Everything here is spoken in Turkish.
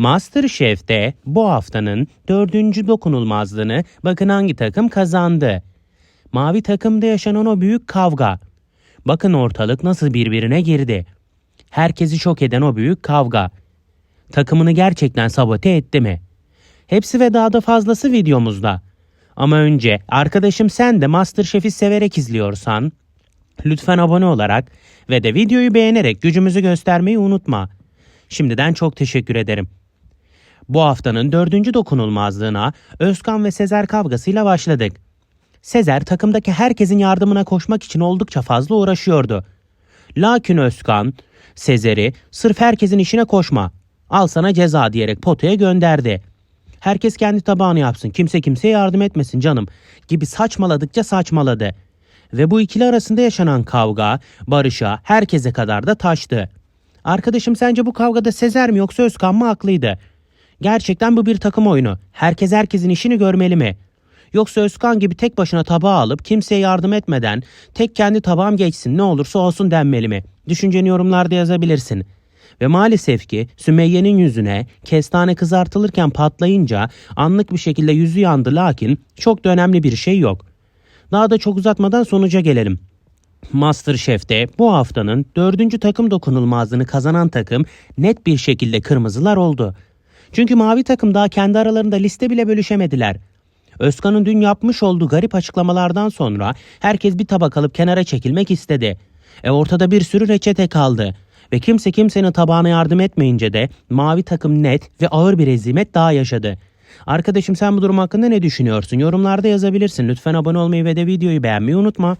Masterchef'te bu haftanın dördüncü dokunulmazlığını bakın hangi takım kazandı. Mavi takımda yaşanan o büyük kavga. Bakın ortalık nasıl birbirine girdi. Herkesi şok eden o büyük kavga. Takımını gerçekten sabote etti mi? Hepsi ve daha da fazlası videomuzda. Ama önce arkadaşım sen de Masterchef'i severek izliyorsan lütfen abone olarak ve de videoyu beğenerek gücümüzü göstermeyi unutma. Şimdiden çok teşekkür ederim. Bu haftanın dördüncü dokunulmazlığına Özkan ve Sezer kavgasıyla başladık. Sezer takımdaki herkesin yardımına koşmak için oldukça fazla uğraşıyordu. Lakin Özkan, Sezer'i sırf herkesin işine koşma, al sana ceza diyerek potaya gönderdi. Herkes kendi tabağını yapsın, kimse kimseye yardım etmesin canım gibi saçmaladıkça saçmaladı. Ve bu ikili arasında yaşanan kavga Barış'a herkese kadar da taştı. Arkadaşım sence bu kavgada Sezer mi yoksa Özkan mı haklıydı? Gerçekten bu bir takım oyunu. Herkes herkesin işini görmeli mi? Yoksa Özkan gibi tek başına tabağı alıp kimseye yardım etmeden tek kendi tabağım geçsin ne olursa olsun denmeli mi? Düşünceni yorumlarda yazabilirsin. Ve maalesef ki Sümeyye'nin yüzüne kestane kızartılırken patlayınca anlık bir şekilde yüzü yandı lakin çok da önemli bir şey yok. Daha da çok uzatmadan sonuca gelelim. Masterchef'te bu haftanın dördüncü takım dokunulmazlığını kazanan takım net bir şekilde kırmızılar oldu. Çünkü mavi takım daha kendi aralarında liste bile bölüşemediler. Özkan'ın dün yapmış olduğu garip açıklamalardan sonra herkes bir tabak alıp kenara çekilmek istedi. E ortada bir sürü reçete kaldı. Ve kimse kimsenin tabağına yardım etmeyince de mavi takım net ve ağır bir ezimet daha yaşadı. Arkadaşım sen bu durum hakkında ne düşünüyorsun? Yorumlarda yazabilirsin. Lütfen abone olmayı ve de videoyu beğenmeyi unutma.